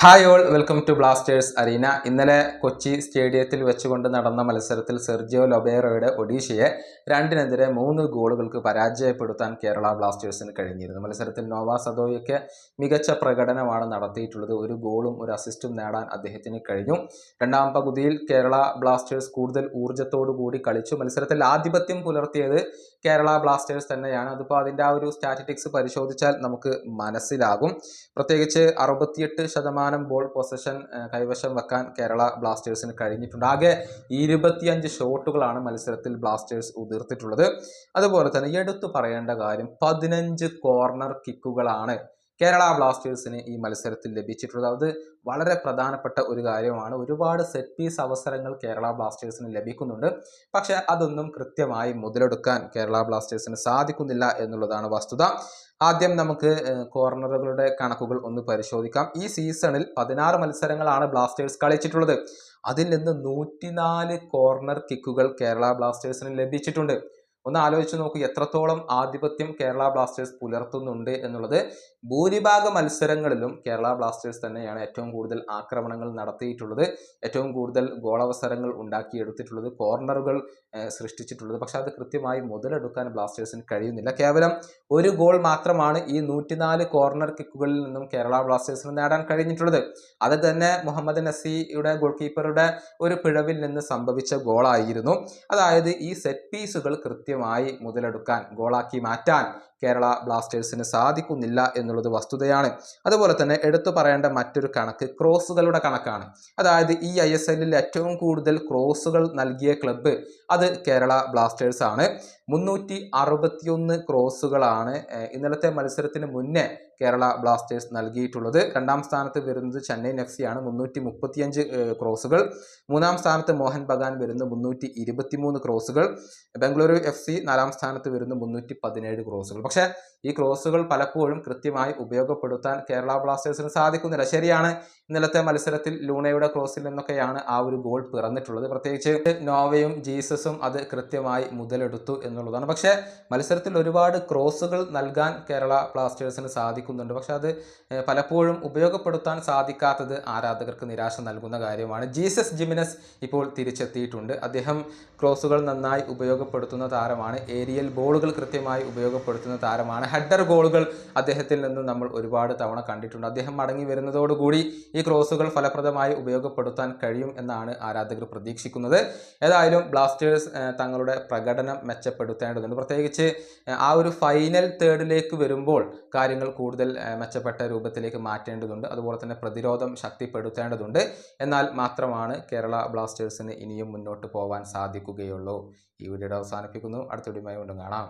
Hi all welcome to Blasters arena ഇന്നലെ കൊച്ചി സ്റ്റേഡിയത്തിൽ വെച്ചുകൊണ്ട് നടന്ന മത്സരത്തിൽ സെർജിയോ ലൊബേറോയുടെ ഒഡീഷയെ രണ്ടിനെതിരെ മൂന്ന് ഗോളുകൾക്ക് പരാജയപ്പെടുത്താൻ കേരള ബ്ലാസ്റ്റേഴ്സിന് കഴിഞ്ഞിരുന്നു. മത്സരത്തിൽ നോവ സദോയൊക്കെ മികച്ച പ്രകടനമാണ് നടത്തിയിട്ടുള്ളത്. ഒരു ഗോളും ഒരു അസിസ്റ്റും നേടാൻ അദ്ദേഹത്തിന് കഴിഞ്ഞു. രണ്ടാം പകുതിയിൽ കേരള ബ്ലാസ്റ്റേഴ്സ് കൂടുതൽ ഊർജത്തോടു കൂടി കളിച്ചു. മത്സരത്തിൽ ആധിപത്യം പുലർത്തിയത് കേരള ബ്ലാസ്റ്റേഴ്സ് തന്നെയാണ്. അതിപ്പോൾ അതിന്റെ ആ ഒരു സ്റ്റാറ്റിറ്റിക്സ് പരിശോധിച്ചാൽ നമുക്ക് മനസ്സിലാകും. പ്രത്യേകിച്ച് അറുപത്തിയെട്ട് ശതമാനം ബോൾ പൊസഷൻ കൈവശം വെക്കാൻ കേരള ബ്ലാസ്റ്റേഴ്സിന് കഴിഞ്ഞിട്ടുണ്ട്. ആകെ ഇരുപത്തിയഞ്ച് ഷോട്ടുകളാണ് മത്സരത്തിൽ ബ്ലാസ്റ്റേഴ്സ് ഉതിർത്തിട്ടുള്ളത്. അതുപോലെ തന്നെ എടുത്തു പറയേണ്ട കാര്യം പതിനഞ്ച് കോർണർ കിക്കുകളാണ് കേരള ബ്ലാസ്റ്റേഴ്സിന് ഈ മത്സരത്തിൽ ലഭിച്ചിട്ടുള്ളത്. വളരെ പ്രധാനപ്പെട്ട ഒരു കാര്യമാണ്. ഒരുപാട് സെറ്റ് പീസ് അവസരങ്ങൾ കേരള ബ്ലാസ്റ്റേഴ്സിന് ലഭിക്കുന്നുണ്ട്. പക്ഷേ അതൊന്നും കൃത്യമായി മുതലെടുക്കാൻ കേരള ബ്ലാസ്റ്റേഴ്സിന് സാധിക്കുന്നില്ല എന്നുള്ളതാണ് വസ്തുത. ആദ്യം നമുക്ക് കോർണറുകളുടെ കണക്കുകൾ ഒന്ന് പരിശോധിക്കാം. ഈ സീസണിൽ പതിനാറ് മത്സരങ്ങളാണ് ബ്ലാസ്റ്റേഴ്സ് കളിച്ചിട്ടുള്ളത്. അതിൽ നിന്ന് നൂറ്റിനാല് കോർണർ കിക്കുകൾ കേരള ബ്ലാസ്റ്റേഴ്സിന് ലഭിച്ചിട്ടുണ്ട്. ഒന്ന് ആലോചിച്ച് നോക്കൂ എത്രത്തോളം ആധിപത്യം കേരള ബ്ലാസ്റ്റേഴ്സ് പുലർത്തുന്നുണ്ട് എന്നുള്ളത്. ഭൂരിഭാഗ മത്സരങ്ങളിലും കേരള ബ്ലാസ്റ്റേഴ്സ് തന്നെയാണ് ഏറ്റവും കൂടുതൽ ആക്രമണങ്ങൾ നടത്തിയിട്ടുള്ളത്. ഏറ്റവും കൂടുതൽ ഗോളവസരങ്ങൾ ഉണ്ടാക്കിയെടുത്തിട്ടുള്ളത് കോർണറുകൾ സൃഷ്ടിച്ചിട്ടുള്ളത്. പക്ഷെ അത് കൃത്യമായി മുതലെടുക്കാൻ ബ്ലാസ്റ്റേഴ്സിന് കഴിയുന്നില്ല. കേവലം ഒരു ഗോൾ മാത്രമാണ് ഈ നൂറ്റിനാല് കോർണർ കിക്കുകളിൽ നിന്നും കേരള ബ്ലാസ്റ്റേഴ്സിന് നേടാൻ കഴിഞ്ഞിട്ടുള്ളത്. അത് തന്നെ മുഹമ്മദ് നസിയുടെ ഗോൾ കീപ്പറുടെ ഒരു പിഴവിൽ നിന്ന് സംഭവിച്ച ഗോളായിരുന്നു. അതായത് ഈ സെറ്റ് പീസുകൾ കൃത്യമായി മുതലെടുക്കാൻ ഗോളാക്കി മാറ്റാൻ കേരള ബ്ലാസ്റ്റേഴ്സിന് സാധിക്കുന്നില്ല എന്നുള്ളത് വസ്തുതയാണ്. അതുപോലെ തന്നെ എടുത്തു പറയേണ്ട മറ്റൊരു കണക്ക് ക്രോസുകളുടെ കണക്കാണ്. അതായത് ഈ ഐ എസ് എല്ലിൽ ഏറ്റവും കൂടുതൽ ക്രോസുകൾ നൽകിയ ക്ലബ്ബ് അത് കേരള ബ്ലാസ്റ്റേഴ്സ് ആണ്. മുന്നൂറ്റി അറുപത്തിയൊന്ന് ക്രോസുകളാണ് ഇന്നലത്തെ മത്സരത്തിന് മുന്നേ കേരള ബ്ലാസ്റ്റേഴ്സ് നൽകിയിട്ടുള്ളത്. രണ്ടാം സ്ഥാനത്ത് വരുന്നത് ചെന്നൈ എഫ് സി ആണ് മുന്നൂറ്റി മുപ്പത്തിയഞ്ച് ക്രോസുകൾ. മൂന്നാം സ്ഥാനത്ത് മോഹൻ ബഗാൻ വരുന്ന മുന്നൂറ്റി ഇരുപത്തിമൂന്ന് ക്രോസുകൾ. ബംഗളൂരു എഫ് സി നാലാം സ്ഥാനത്ത് വരുന്ന മുന്നൂറ്റി പതിനേഴ് ക്രോസുകൾ. പക്ഷേ ഈ ക്രോസുകൾ പലപ്പോഴും കൃത്യമായി ഉപയോഗപ്പെടുത്താൻ കേരള ബ്ലാസ്റ്റേഴ്സിന് സാധിക്കുന്നില്ല. ശരിയാണ് ഇന്നലത്തെ മത്സരത്തിൽ ലൂണയുടെ ക്രോസിൽ നിന്നൊക്കെയാണ് ആ ഒരു ഗോൾ പിറന്നിട്ടുള്ളത്. പ്രത്യേകിച്ച് നോവയും ജീസസും അത് കൃത്യമായി മുതലെടുത്തു എന്നുള്ളതാണ്. പക്ഷേ മത്സരത്തിൽ ഒരുപാട് ക്രോസുകൾ നൽകാൻ കേരള ബ്ലാസ്റ്റേഴ്സിന് സാധിക്കുന്നുണ്ട്. പക്ഷെ അത് പലപ്പോഴും ഉപയോഗപ്പെടുത്താൻ സാധിക്കാത്തത് ആരാധകർക്ക് നിരാശ നൽകുന്ന കാര്യമാണ്. ജീസസ് ജിമിനസ് ഇപ്പോൾ തിരിച്ചെത്തിയിട്ടുണ്ട്. അദ്ദേഹം ക്രോസുകൾ നന്നായി ഉപയോഗപ്പെടുത്തുന്ന താരമാണ്. ഏരിയൽ ബോളുകൾ കൃത്യമായി ഉപയോഗപ്പെടുത്തുന്ന താരമാണ്. ഹെഡർ ഗോളുകൾ അദ്ദേഹത്തിൽ നിന്ന് നമ്മൾ ഒരുപാട് തവണ കണ്ടിട്ടുണ്ട്. അദ്ദേഹം മടങ്ങി വരുന്നതോടുകൂടി ഈ ക്രോസുകൾ ഫലപ്രദമായി ഉപയോഗപ്പെടുത്താൻ കഴിയും എന്നാണ് ആരാധകർ പ്രതീക്ഷിക്കുന്നത്. ഏതായാലും ബ്ലാസ്റ്റേഴ്സ് തങ്ങളുടെ പ്രകടനം മെച്ചപ്പെടുത്തേണ്ടതുണ്ട്. പ്രത്യേകിച്ച് ആ ഒരു ഫൈനൽ തേർഡിലേക്ക് വരുമ്പോൾ കാര്യങ്ങൾ കൂടുതൽ മെച്ചപ്പെട്ട രൂപത്തിലേക്ക് മാറ്റേണ്ടതുണ്ട്. അതുപോലെ തന്നെ പ്രതിരോധം ശക്തിപ്പെടുത്തേണ്ടതുണ്ട്. എന്നാൽ മാത്രമാണ് കേരള ബ്ലാസ്റ്റേഴ്സിന് ഇനിയും മുന്നോട്ട് പോകാൻ സാധിക്കുകയുള്ളൂ. ഈ വീഡിയോ അവസാനിപ്പിക്കുന്നു. അടുത്ത വീഡിയോയുമായി വീണ്ടും കാണാം.